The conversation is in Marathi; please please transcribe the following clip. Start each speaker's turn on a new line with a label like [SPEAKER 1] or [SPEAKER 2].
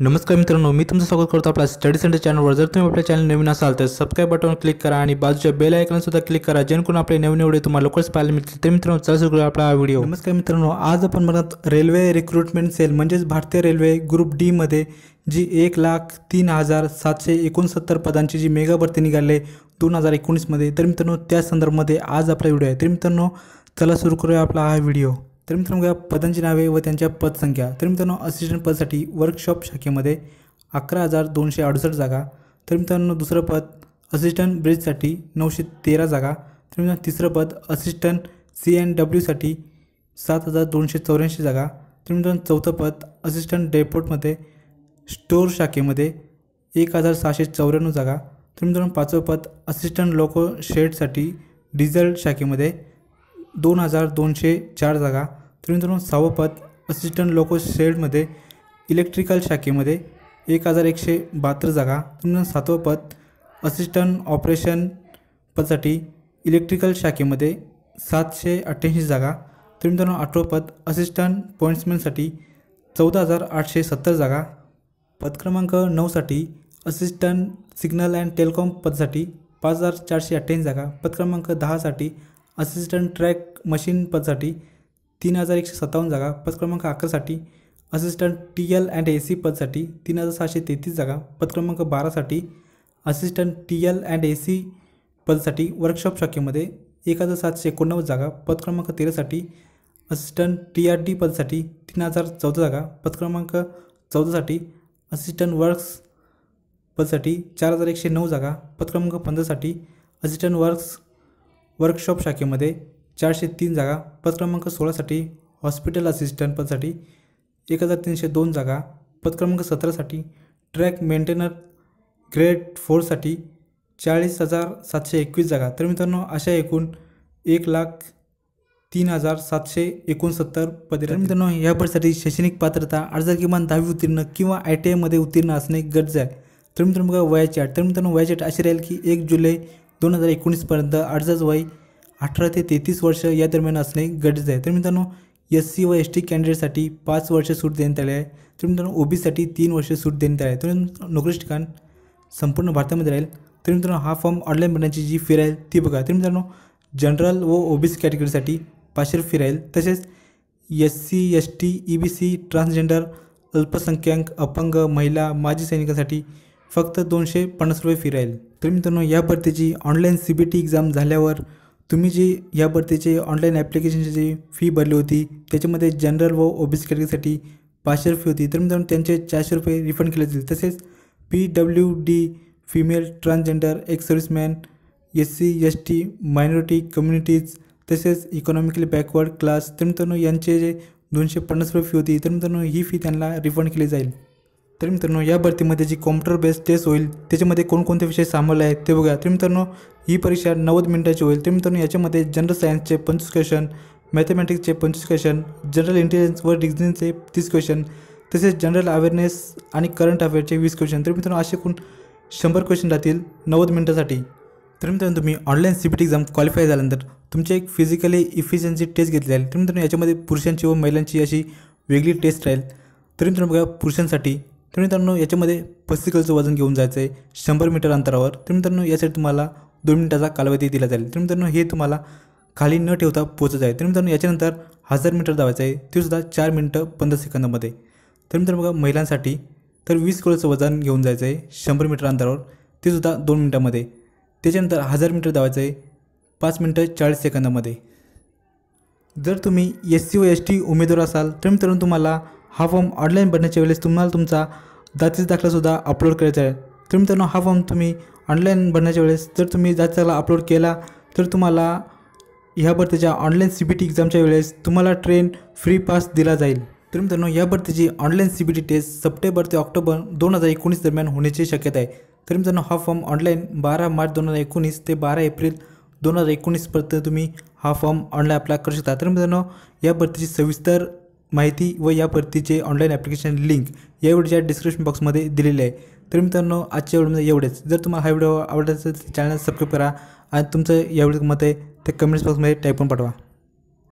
[SPEAKER 1] नमस्कार मित्रांनो मी तुमचं स्वागत करतो आपल्या स्टडी सेंटर चॅनलवर जर तुम्ही आपल्या चॅनल नवीन असाल तर सबस्क्राईब बटन क्लिक करा आणि बाजूच्या बेल आयकॉन सुद्धा क्लिक करा जेणेकरून आपले नवीन एवढे तुम्हाला लवकरच पाहायला मिळतील. तर मित्रांनो चला सुरू करूया आपला हा व्हिडिओ नमस्कार मित्रांनो आज आपण म्हणत रेल्वे रिक्रुटमेंट सेल म्हणजेच भारतीय रेल्वे ग्रुप डीमध्ये जी एक लाख तीन हजार सातशे एकोणसत्तर पदांची जी मेगा भरती निघाली दोन हजार एकोणीसमध्ये. तर मित्रांनो त्या संदर्भामध्ये आज आपला व्हिडिओ आहे. तर मित्रांनो चला सुरू करूया आपला हा व्हिडिओ तर मित्रांनो बघा पदांची नावे व त्यांच्या पदसंख्या तर मित्रांनो असिस्टंट पदसाठी वर्कशॉप शाखेमध्ये अकरा हजार दोनशे अडुसष्ट जागा. तर मित्रांनो दुसरं पद असिस्टंट ब्रिजसाठी नऊशे तेरा जागा. तर मित्रांनो तिसरं पद असिस्टंट सी एन डब्ल्यूसाठी सात हजार दोनशे चौऱ्याऐंशी जागा. तर मित्रांनो चौथं पद असिस्टंट डेपोर्टमध्ये स्टोअर शाखेमध्ये एक हजार सहाशे चौऱ्याण्णव जागा. तर मित्रांनो पाचवं पद असिस्टंट लोको शेडसाठी डिझेल शाखेमध्ये दोन हजार दोनशे चार जागा. मित्रांनो सहावं पद असिस्टंट लोको शेडमध्ये इलेक्ट्रिकल शाखेमध्ये एक हजार एकशे बहात्तर जागा तर मित्रांनो सातवं पद असिस्टंट ऑपरेशन पदसाठी इलेक्ट्रिकल शाखेमध्ये सातशे अठ्ठ्याऐंशी जागा तर मित्रांनो आठवं पद असिस्टंट पॉईंट्समॅनसाठी चौदा हजार आठशे सत्तर जागा पद क्रमांक नऊसाठी असिस्टंट सिग्नल अँड टेलिकॉम पदसाठी पाच हजार चारशे अठ्ठ्याऐंशी जागा पद क्रमांक दहासाठी असिस्टंट ट्रॅक मशीन पदसाठी तीन हजार एकशे सत्तावन्न जागा पद क्रमांक अकरासाठी assistant T L and A C पदसाठी तीन हजार सहाशे तेहतीस जागा पद क्रमांक बारासाठी assistant T L and A C पदसाठी workshop शाखेमध्ये एक हजार सातशे एकोणनव्वद जागा पद क्रमांक तेरासाठी असिस्टंट टी आर डी पदसाठी तीन हजार चौदा जागा पद क्रमांक चौदासाठी असिस्टंट वर्क्स पदसाठी चार हजार एकशे नऊ जागा पद क्रमांक पंधरासाठी असिस्टंट वर्क्स वर्कशॉप शाखेमध्ये चारशे तीन जागा पद क्रमांक सोळासाठी हॉस्पिटल असिस्टंट पदसाठी एक हजार तीनशे दोन जागा पद क्रमांक सतरासाठी ट्रॅक मेंटेनर ग्रेड फोरसाठी चाळीस हजार सातशे एकवीस जागा. तर मित्रांनो अशा एकूण एक लाख तीन हजार सातशे एकोणसत्तर पदे तर मित्रांनो या पदासाठी शैक्षणिक पात्रता अर्ज किमान दहावी उत्तीर्ण किंवा आय टी आयमध्ये उत्तीर्ण असणे गरजे आहे. तर मित्रांनो बघा वयाची अट तर मित्रांनो वयाची अट अशी राहील की एक जुलै दोन हजार एकोणीसपर्यंत अर्जाच वय अठरा ते तेहतीस वर्ष या दरम्यान असणे गरजेचं आहे. तर मित्रांनो एस सी व एस टी कॅन्डिडेटसाठी पाच वर्ष सूट देण्यात आली आहे. तर मित्रांनो बीसाठी तीन वर्ष सूट देण्यात आली आहे. तर नोकरीचे ठिकाण संपूर्ण भारतामध्ये राहील. तर मित्रांनो हा फॉर्म ऑनलाईन भरण्याची जी फी राहील ती बघा. तर मित्रांनो जनरल व ओ बी सी कॅटेगरीसाठी पाचशे फी राहील. तसेच S C S T E B C transgender अल्पसंख्याक अपंग महिला माजी सैनिकांसाठी फक्त दोनशे पन्नास रुपये फी राहील. तर मित्रांनो या भरतीची online C B T exam झाल्यावर तुम्ही जी या भरतीचे ऑनलाईन ॲप्लिकेशनची जी फी भरली होती त्याच्यामध्ये जनरल व ओबीसी कॅटेगरीसाठी पाचशे फी होती. तर मित्रांनो त्यांचे चारशे रुपये रिफंड केले जातील. तसेच P W D female transgender ex serviceman S C S T minority communities तसेच इकॉनॉमिकली बॅकवर्ड क्लास तर मित्रांनो यांचे जे दोनशे पन्नास रुपये फी होती तर मित्रांनो ही फी त्यांना रिफंड केली जाईल. तर मित्रांनो या भरतीमध्ये जी कॉम्प्युटर बेस्ड टेस्ट होईल त्याच्यामध्ये कोणकोणते विषय सामावले आहेत ते बघा. तर मित्रांनो ही परीक्षा नव्वद मिनिटाची होईल. तर मित्रांनो याच्यामध्ये जनरल सायन्सचे पंचवीस क्वेश्चन मॅथमॅटिक्सचे पंचवीस क्वेश्चन जनरल इंटेलिजन्स व रिझनिंगचे तीस क्वेश्चन तसेच जनरल अवेअरनेस आणि करंट अफेअरचे वीस क्वेश्चन तर मित्रांनो असे एकूण शंभर क्वेश्चन राहतील नव्वद मिनिटासाठी. तर मित्रांनो तुम्ही online C B T exam qualify झाल्यानंतर तुमची एक फिजिकली इफिशियन्सी टेस्ट घेतली जाईल. तर मित्रांनो याच्यामध्ये पुरुषांची व महिलांची अशी वेगळी टेस्ट राहील. तर मित्रांनो बघा पुरुषांसाठी तर मित्रांनो याच्यामध्ये पस्तीस किलोचं वजन घेऊन जायचं आहे शंभर मीटर अंतरावर. तर मित्रांनो यासाठी तुम्हाला दोन मिनिटाचा कालावधी दिला जाईल. तर मित्रांनो हे तुम्हाला खाली न ठेवता पोचत आहे. तर मित्रांनो याच्यानंतर हजार मीटर धावायचं आहे. ते सुद्धा चार मिनटं पंधरा सेकंदामध्ये. तर मित्रांनो बघा महिलांसाठी तर वीस किलोचं वजन घेऊन जायचं आहे. शंभर मीटर अंतरावर. ते सुद्धा दोन मिनटामध्ये. त्याच्यानंतर हजार मीटर धावायचं आहे. पाच मिनटं चाळीस सेकंदामध्ये. जर तुम्ही एस सी व एस टी उमेदवार असाल तर मित्रांनो तुम्हाला हा फॉर्म ऑनलाईन भरण्याच्या वेळेस तुम्हाला तुमचा जातीचा दाखलासुद्धा अपलोड करायचा आहे. तर मित्रांनो हा फॉर्म तुम्ही ऑनलाईन भरण्याच्या वेळेस जर तुम्ही जातीचा दाखला अपलोड केला तर तुम्हाला ह्या भरतीच्या ऑनलाईन सी बी टी एक्झामच्या वेळेस तुम्हाला ट्रेन फ्री पास दिला जाईल. तर मित्रांनो या भरतीची online C B T test September ते ऑक्टोबर दोन हजार एकोणीस दरम्यान होण्याची शक्यता आहे. तर मित्रांनो हा फॉर्म ऑनलाईन बारा मार्च दोन हजार एकोणीस ते बारा एप्रिल दोन हजार एकोणीसपर्यंत तुम्ही हा फॉर्म ऑनलाईन अप्लाय करू शकता. तर मित्रांनो या भरतीची सविस्तर माहिती व या परतीचे ऑनलाईन ॲप्लिकेशन लिंक या व्हिडिओच्या डिस्क्रिप्शन बॉक्समध्ये दिलेले आहे. तर मित्रांनो आजच्या व्हिडिओमध्ये एवढेच. जर तुम्हाला हा व्हिडिओ आवडला असेल तर चॅनल सबस्क्राईब करा आणि तुमचं या व्हिडिओ मत आहे ते कमेंट्स बॉक्समध्ये टाईप पण पाठवा.